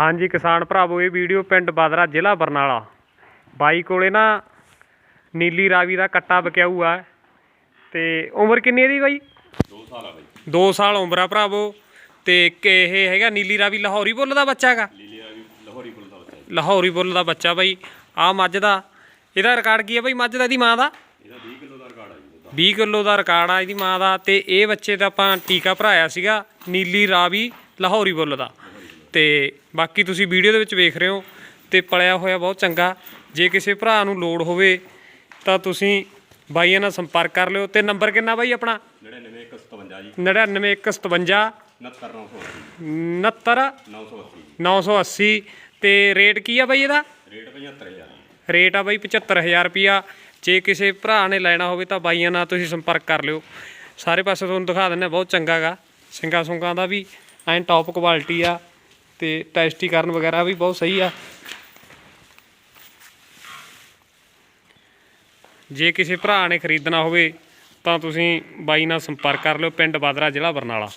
ਹਾਂਜੀ ਕਿਸਾਨ ਭਰਾਵੋ ਇਹ ਵੀਡੀਓ ਪਿੰਡ ਬਾਦਰਾ ਜ਼ਿਲ੍ਹਾ ਬਰਨਾਲਾ। ਬਾਈ ਕੋਲੇ ਨਾ ਨੀਲੀ ਰਾਵੀ ਦਾ ਕੱਟਾ ਬਕਿਆਊ ਆ ਤੇ ਉਮਰ ਕਿੰਨੀ ਹੈ ਦੀ ਬਾਈ? 2 ਸਾਲ ਆ ਬਾਈ। 2 ਸਾਲ ਉਮਰ ਆ ਭਰਾਵੋ। ਤੇ ਇਹ ਹੈਗਾ ਨੀਲੀ ਰਾਵੀ ਲਾਹੌਰੀ ਬੁੱਲ ਦਾ ਬੱਚਾ ਹੈਗਾ? ਲਾਹੌਰੀ ਫੁੱਲ ਦਾ ਬੱਚਾ ਜੀ। ਲਾਹੌਰੀ ਬੁੱਲ ਦਾ ਬੱਚਾ ਬਾਈ। ਆ ਮੱਝ ਦਾ। ਇਹਦਾ ਰਿਕਾਰਡ ਕੀ ਹੈ ਬਾਈ ਮੱਝ ਦਾ ਇਹਦੀ ਮਾਂ ਦਾ? ਇਹਦਾ 20 ਕਿਲੋ ਦਾ ਰਿਕਾਰਡ ਆ ਜੀ ਉਹਦਾ 20 ਕਿਲੋ ਦਾ ਰਿਕਾਰਡ ਆ ਇਹਦੀ ਮਾਂ ਦਾ। ਤੇ ਇਹ ਬੱਚੇ ਦਾ ਆਪਾਂ ਟੀਕਾ ਭਰਾਇਆ ਸੀਗਾ ਨੀਲੀ ਰਾਵੀ ਲਾਹੌਰੀ ਬੁੱਲ ਦਾ। ਤੇ ਬਾਕੀ ਤੁਸੀਂ ਵੀਡੀਓ ਦੇ ਵਿੱਚ ਵੇਖ ਰਹੇ ਹੋ ਤੇ ਪਲਿਆ ਹੋਇਆ ਬਹੁਤ ਚੰਗਾ। ਜੇ ਕਿਸੇ ਭਰਾ ਨੂੰ ਲੋੜ ਹੋਵੇ ਤਾਂ ਤੁਸੀਂ ਬਾਈਆਂ ਨਾਲ ਸੰਪਰਕ ਕਰ ਲਿਓ। ਤੇ ਨੰਬਰ ਕਿੰਨਾ ਬਾਈ ਆਪਣਾ? 99157 ਜੀ। 99157 69980 69 980 980 ਤੇ ਰੇਟ ਕੀ ਆ ਬਾਈ ਇਹਦਾ? ਰੇਟ 75000 ਰੇਟ ਆ ਬਾਈ 75000 ਰੁਪਿਆ ਜੇ ਕਿਸੇ ਭਰਾ ਨੇ ਲੈਣਾ ਹੋਵੇ ਤਾਂ ਬਾਈਆਂ ਨਾਲ ਤੁਸੀਂ ਸੰਪਰਕ ਕਰ ਲਿਓ। ਸਾਰੇ ਪਾਸੇ ਤੁਹਾਨੂੰ ਦਿਖਾ ਦਿੰਦੇ ਹਾਂ, ਬਹੁਤ ਚੰਗਾ ਗਾ ਸਿੰਗਾ ਸੁੰਗਾ ਦਾ ਵੀ ਐਂ ਟੌਪ ਕੁਆਲਿਟੀ ਆ। ਤੇ ਟੈਸਟੀਕਰਨ ਵਗੈਰਾ ਵੀ ਬਹੁਤ ਸਹੀ ਆ। ਜੇ ਕਿਸੇ ਭਰਾ ਨੇ ਖਰੀਦਣਾ ਹੋਵੇ ਤਾਂ ਤੁਸੀਂ ਬਾਈ ਨਾਲ ਸੰਪਰਕ ਕਰ ਲਿਓ, ਪਿੰਡ ਬਾਦਰਾ ਜ਼ਿਲ੍ਹਾ ਬਰਨਾਲਾ।